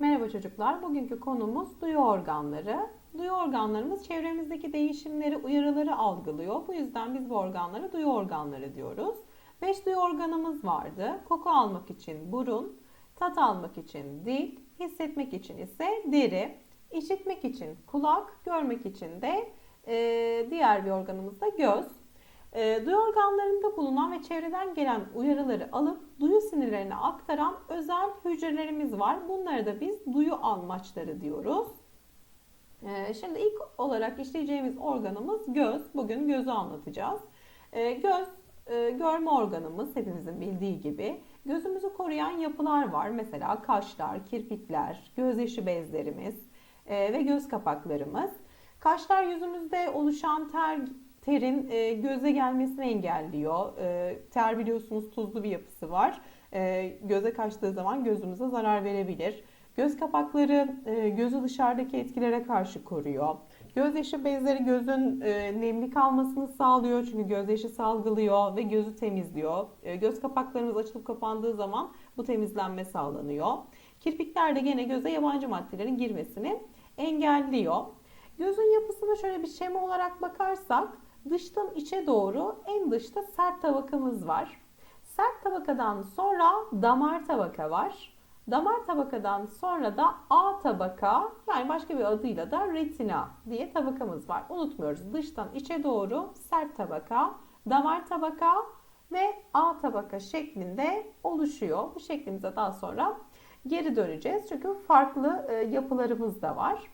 Merhaba çocuklar. Bugünkü konumuz duyu organları. Duyu organlarımız çevremizdeki değişimleri, uyarıları algılıyor. Bu yüzden biz bu organlara duyu organları diyoruz. 5 duyu organımız vardı. Koku almak için burun, tat almak için dil, hissetmek için ise deri, işitmek için kulak, görmek için de e, diğer bir organımız da göz. E, duyu organlarında bulunan ve çevreden gelen uyarıları alıp duyu sinirlerine aktaran özel hücrelerimiz var. Bunları da biz duyu almaçları diyoruz. E, şimdi ilk olarak işleyeceğimiz organımız göz. Bugün gözü anlatacağız. E, göz görme organımız hepimizin bildiği gibi. Gözümüzü koruyan yapılar var. Mesela kaşlar, kirpikler, gözyaşı bezlerimiz e, ve göz kapaklarımız. Kaşlar yüzümüzde oluşan ter terin e, göze gelmesini engelliyor. E, ter biliyorsunuz tuzlu bir yapısı var. E, göze kaçtığı zaman gözümüze zarar verebilir. Göz kapakları e, gözü dışarıdaki etkilere karşı koruyor. Gözyaşı bezleri gözün e, nemli kalmasını sağlıyor çünkü gözyaşı salgılıyor ve gözü temizliyor. E, göz kapaklarımız açılıp kapandığı zaman bu temizlenme sağlanıyor. Kirpikler de gene göze yabancı maddelerin girmesini engelliyor. Gözün yapısına şöyle bir şema olarak bakarsak dıştan içe doğru en dışta sert tabakamız var. Sert tabakadan sonra damar tabaka var. Damar tabakadan sonra da A tabaka yani başka bir adıyla da retina diye tabakamız var. Unutmuyoruz dıştan içe doğru sert tabaka, damar tabaka ve A tabaka şeklinde oluşuyor. Bu şeklimize daha sonra geri döneceğiz. Çünkü farklı e, yapılarımız da var.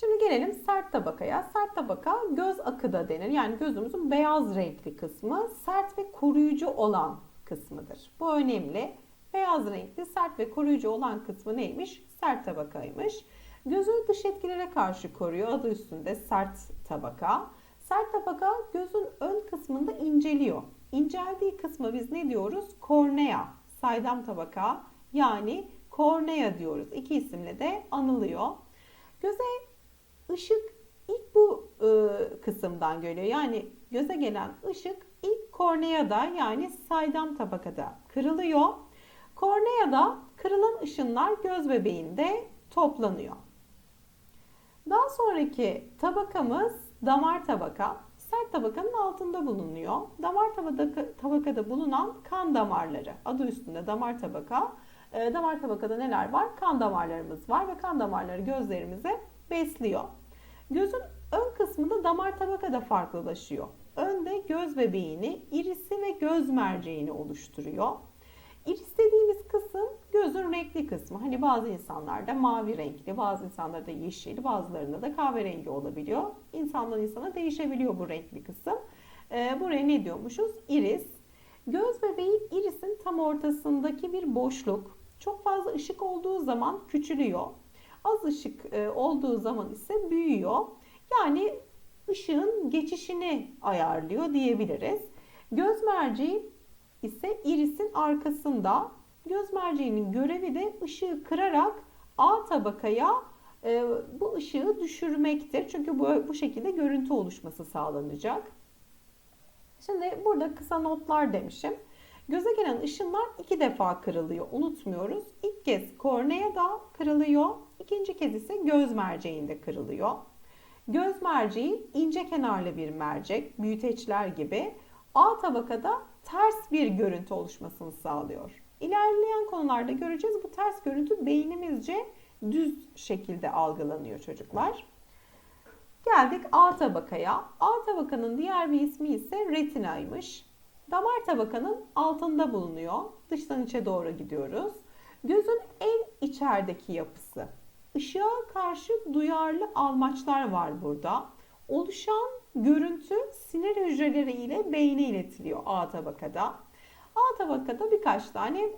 Şimdi gelelim sert tabakaya. Sert tabaka göz akı da denir. Yani gözümüzün beyaz renkli kısmı sert ve koruyucu olan kısmıdır. Bu önemli. Beyaz renkli sert ve koruyucu olan kısmı neymiş? Sert tabakaymış. Gözü dış etkilere karşı koruyor. Adı üstünde sert tabaka. Sert tabaka gözün ön kısmında inceliyor. İnceldiği kısmı biz ne diyoruz? Kornea, saydam tabaka yani kornea diyoruz. İki isimle de anılıyor. Göze ışık ilk bu e, kısımdan geliyor. Yani göze gelen ışık ilk korneada yani saydam tabakada kırılıyor. Korneada kırılan ışınlar göz bebeğinde toplanıyor. Daha sonraki tabakamız damar tabaka. Sert tabakanın altında bulunuyor. Damar tabaka, tabakada bulunan kan damarları. Adı üstünde damar tabaka. E, damar tabakada neler var? Kan damarlarımız var ve kan damarları gözlerimize besliyor. Gözün ön kısmında damar tabakada farklılaşıyor. Önde göz bebeğini, irisi ve göz merceğini oluşturuyor. İris dediğimiz kısım gözün renkli kısmı. Hani bazı insanlarda mavi renkli, bazı insanlarda yeşil, bazılarında da kahverengi olabiliyor. İnsandan insana değişebiliyor bu renkli kısım. Ee, buraya ne diyormuşuz? İris. Göz bebeği irisin tam ortasındaki bir boşluk. Çok fazla ışık olduğu zaman küçülüyor. Az ışık e, olduğu zaman ise büyüyor. Yani ışığın geçişini ayarlıyor diyebiliriz. Göz merceği ise irisin arkasında. Göz merceğinin görevi de ışığı kırarak A tabakaya e, bu ışığı düşürmektir. Çünkü bu, bu şekilde görüntü oluşması sağlanacak. Şimdi burada kısa notlar demişim. Göze gelen ışınlar iki defa kırılıyor. Unutmuyoruz. İlk kez korneada kırılıyor. İkinci kez ise göz merceğinde kırılıyor. Göz merceği ince kenarlı bir mercek, büyüteçler gibi. A tabakada ters bir görüntü oluşmasını sağlıyor. İlerleyen konularda göreceğiz bu ters görüntü beynimizce düz şekilde algılanıyor çocuklar. Geldik A tabakaya. A tabakanın diğer bir ismi ise retinaymış. Damar tabakanın altında bulunuyor. Dıştan içe doğru gidiyoruz. Gözün en içerideki yapısı. Işığa karşı duyarlı almaçlar var burada. Oluşan görüntü sinir hücreleri ile beyne iletiliyor A tabakada. A tabakada birkaç tane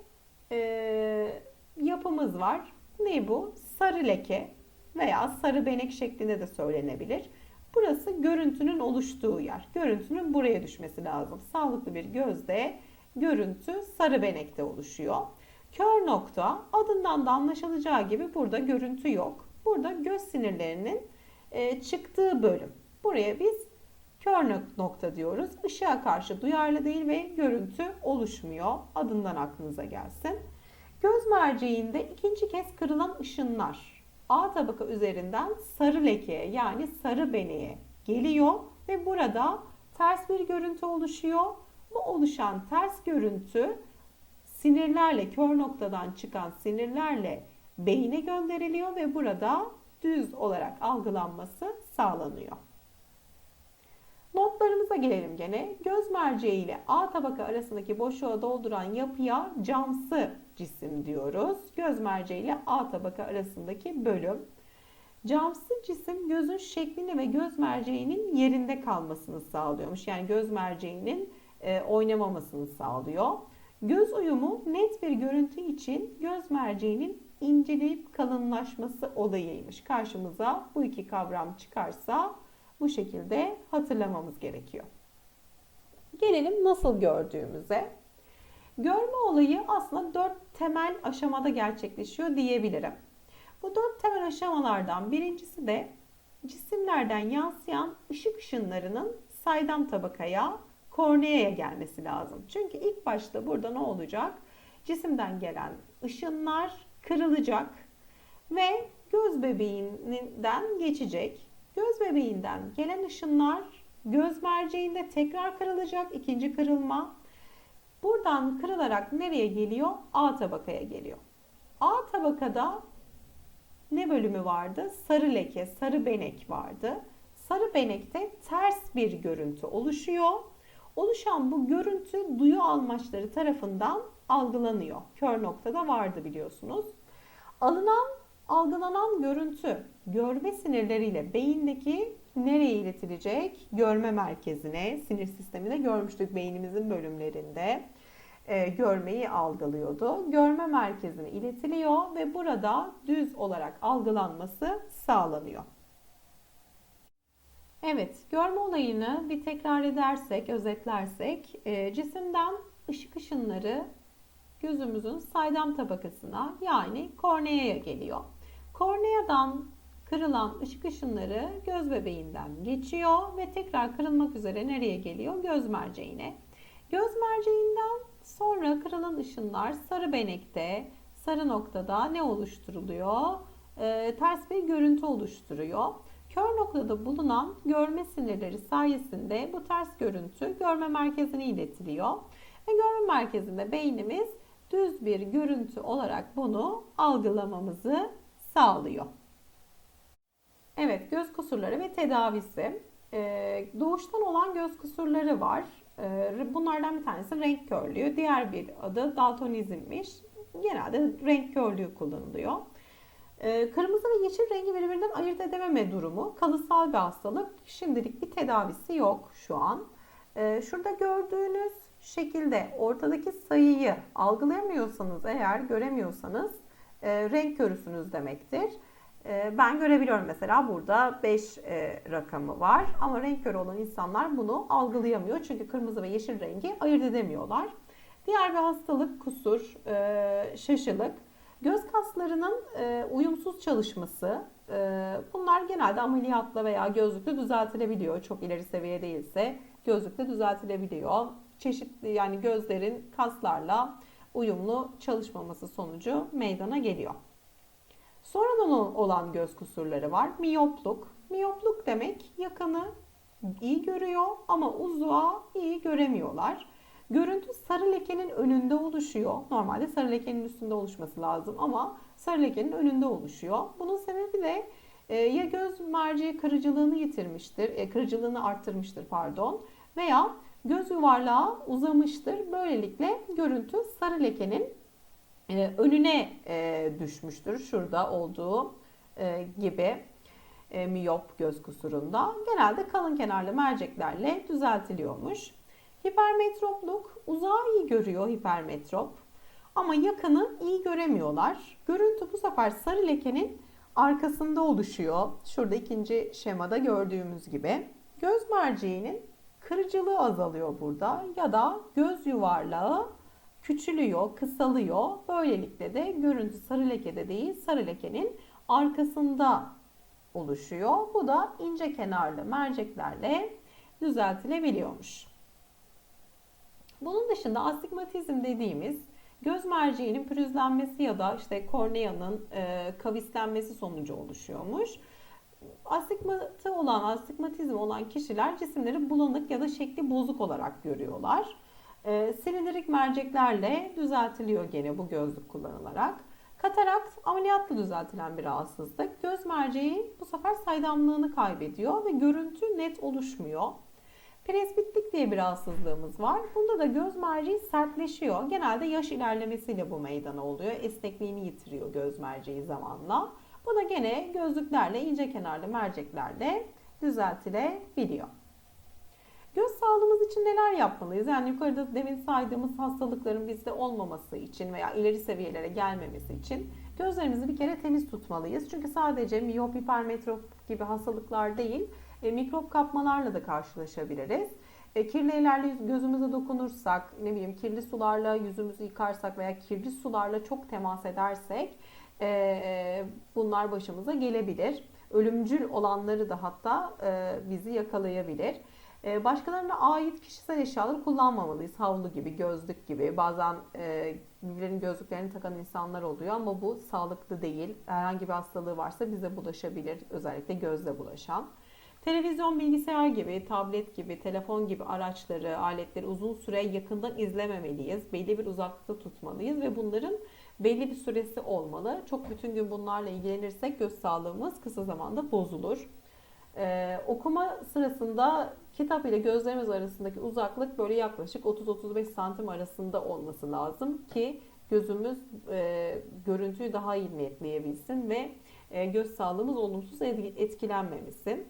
e, yapımız var. Ne bu? Sarı leke veya sarı benek şeklinde de söylenebilir. Burası görüntünün oluştuğu yer. Görüntünün buraya düşmesi lazım. Sağlıklı bir gözde görüntü sarı benekte oluşuyor. Kör nokta adından da anlaşılacağı gibi burada görüntü yok. Burada göz sinirlerinin e, çıktığı bölüm. Buraya biz kör nokta diyoruz. Işığa karşı duyarlı değil ve görüntü oluşmuyor. Adından aklınıza gelsin. Göz merceğinde ikinci kez kırılan ışınlar A tabaka üzerinden sarı lekeye yani sarı beneye geliyor ve burada ters bir görüntü oluşuyor. Bu oluşan ters görüntü sinirlerle kör noktadan çıkan sinirlerle beyine gönderiliyor ve burada düz olarak algılanması sağlanıyor. Notlarımıza gelelim gene. Göz merceği ile A tabaka arasındaki boşluğa dolduran yapıya camsı cisim diyoruz. Göz merceği ile A tabaka arasındaki bölüm. Camsı cisim gözün şeklini ve göz merceğinin yerinde kalmasını sağlıyormuş. Yani göz merceğinin e, oynamamasını sağlıyor. Göz uyumu net bir görüntü için göz merceğinin inceleyip kalınlaşması olayıymış. Karşımıza bu iki kavram çıkarsa bu şekilde hatırlamamız gerekiyor. Gelelim nasıl gördüğümüze. Görme olayı aslında dört temel aşamada gerçekleşiyor diyebilirim. Bu dört temel aşamalardan birincisi de cisimlerden yansıyan ışık ışınlarının saydam tabakaya, korneaya gelmesi lazım. Çünkü ilk başta burada ne olacak? Cisimden gelen ışınlar kırılacak ve göz bebeğinden geçecek. Göz bebeğinden gelen ışınlar göz merceğinde tekrar kırılacak. ikinci kırılma. Buradan kırılarak nereye geliyor? A tabakaya geliyor. A tabakada ne bölümü vardı? Sarı leke, sarı benek vardı. Sarı benekte ters bir görüntü oluşuyor. Oluşan bu görüntü duyu almaçları tarafından algılanıyor. Kör noktada vardı biliyorsunuz. Alınan, algılanan görüntü görme sinirleriyle beyindeki nereye iletilecek? Görme merkezine, sinir sistemine görmüştük beynimizin bölümlerinde. E, görmeyi algılıyordu. Görme merkezine iletiliyor ve burada düz olarak algılanması sağlanıyor. Evet, görme olayını bir tekrar edersek, özetlersek, e, cisimden ışık ışınları gözümüzün saydam tabakasına yani korneaya geliyor. Korneadan kırılan ışık ışınları göz bebeğinden geçiyor ve tekrar kırılmak üzere nereye geliyor? Göz merceğine. Göz merceğinden sonra kırılan ışınlar sarı benekte, sarı noktada ne oluşturuluyor? E, ters bir görüntü oluşturuyor. Kör noktada bulunan görme sinirleri sayesinde bu ters görüntü görme merkezine iletiliyor. Ve görme merkezinde beynimiz düz bir görüntü olarak bunu algılamamızı sağlıyor. Evet, göz kusurları ve tedavisi. Ee, doğuştan olan göz kusurları var. Ee, bunlardan bir tanesi renk körlüğü. Diğer bir adı daltonizmmiş. Genelde renk körlüğü kullanılıyor. Ee, kırmızı ve yeşil rengi birbirinden ayırt edememe durumu kalıtsal bir hastalık. Şimdilik bir tedavisi yok şu an. Şurada gördüğünüz şekilde ortadaki sayıyı algılayamıyorsanız eğer göremiyorsanız e, renk körüsünüz demektir. E, ben görebiliyorum mesela burada 5 e, rakamı var ama renk körü olan insanlar bunu algılayamıyor. Çünkü kırmızı ve yeşil rengi ayırt edemiyorlar. Diğer bir hastalık kusur, e, şaşılık. Göz kaslarının e, uyumsuz çalışması. E, bunlar genelde ameliyatla veya gözlükle düzeltilebiliyor. Çok ileri seviye değilse gözlükle düzeltilebiliyor çeşitli yani gözlerin kaslarla uyumlu çalışmaması sonucu meydana geliyor. Sonradan olan göz kusurları var. Miyopluk. Miyopluk demek yakını iyi görüyor ama uzağa iyi göremiyorlar. Görüntü sarı lekenin önünde oluşuyor. Normalde sarı lekenin üstünde oluşması lazım ama sarı lekenin önünde oluşuyor. Bunun sebebi de e, ya göz merceği kırıcılığını yitirmiştir, e, kırıcılığını arttırmıştır pardon veya göz yuvarlağı uzamıştır. Böylelikle görüntü sarı lekenin e, önüne düşmüştür. Şurada olduğu gibi miyop göz kusurunda. Genelde kalın kenarlı merceklerle düzeltiliyormuş. Hipermetropluk uzağı iyi görüyor hipermetrop ama yakını iyi göremiyorlar. Görüntü bu sefer sarı lekenin arkasında oluşuyor. Şurada ikinci şemada gördüğümüz gibi. Göz merceğinin kırıcılığı azalıyor burada ya da göz yuvarlağı küçülüyor, kısalıyor. Böylelikle de görüntü sarı lekede değil, sarı lekenin arkasında oluşuyor. Bu da ince kenarlı merceklerle düzeltilebiliyormuş. Bunun dışında astigmatizm dediğimiz Göz merceğinin pürüzlenmesi ya da işte korneanın e, kavislenmesi sonucu oluşuyormuş. Astigmatı olan, astigmatizm olan kişiler cisimleri bulanık ya da şekli bozuk olarak görüyorlar. E, silindirik merceklerle düzeltiliyor gene bu gözlük kullanılarak. Katarakt ameliyatla düzeltilen bir rahatsızlık. Göz merceği bu sefer saydamlığını kaybediyor ve görüntü net oluşmuyor. Presbitlik diye bir rahatsızlığımız var. Bunda da göz merceği sertleşiyor. Genelde yaş ilerlemesiyle bu meydana oluyor. Esnekliğini yitiriyor göz merceği zamanla. Bu da gene gözlüklerle, ince kenarlı merceklerle düzeltilebiliyor. Göz sağlığımız için neler yapmalıyız? Yani yukarıda demin saydığımız hastalıkların bizde olmaması için veya ileri seviyelere gelmemesi için gözlerimizi bir kere temiz tutmalıyız. Çünkü sadece miyop, hipermetrop gibi hastalıklar değil, e, mikrop kapmalarla da karşılaşabiliriz. E, kirli ellerle gözümüze dokunursak, ne bileyim kirli sularla yüzümüzü yıkarsak veya kirli sularla çok temas edersek e, bunlar başımıza gelebilir. Ölümcül olanları da hatta e, bizi yakalayabilir. E, başkalarına ait kişisel eşyaları kullanmamalıyız. Havlu gibi, gözlük gibi. Bazen e, birbirlerinin gözlüklerini takan insanlar oluyor ama bu sağlıklı değil. Herhangi bir hastalığı varsa bize bulaşabilir. Özellikle gözle bulaşan. Televizyon, bilgisayar gibi, tablet gibi, telefon gibi araçları, aletleri uzun süre yakından izlememeliyiz. Belli bir uzaklıkta tutmalıyız ve bunların belli bir süresi olmalı. Çok bütün gün bunlarla ilgilenirsek göz sağlığımız kısa zamanda bozulur. Ee, okuma sırasında kitap ile gözlerimiz arasındaki uzaklık böyle yaklaşık 30-35 santim arasında olması lazım ki gözümüz e, görüntüyü daha iyi netleyebilsin ve e, göz sağlığımız olumsuz etkilenmemesin.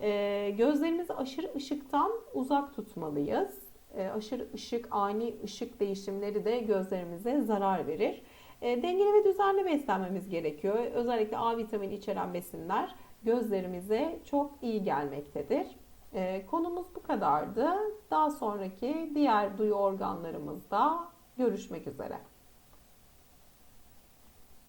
E, gözlerimizi aşırı ışıktan uzak tutmalıyız. E, aşırı ışık, ani ışık değişimleri de gözlerimize zarar verir. E, dengeli ve düzenli beslenmemiz gerekiyor. Özellikle A vitamini içeren besinler gözlerimize çok iyi gelmektedir. E, konumuz bu kadardı. Daha sonraki diğer duyu organlarımızda görüşmek üzere.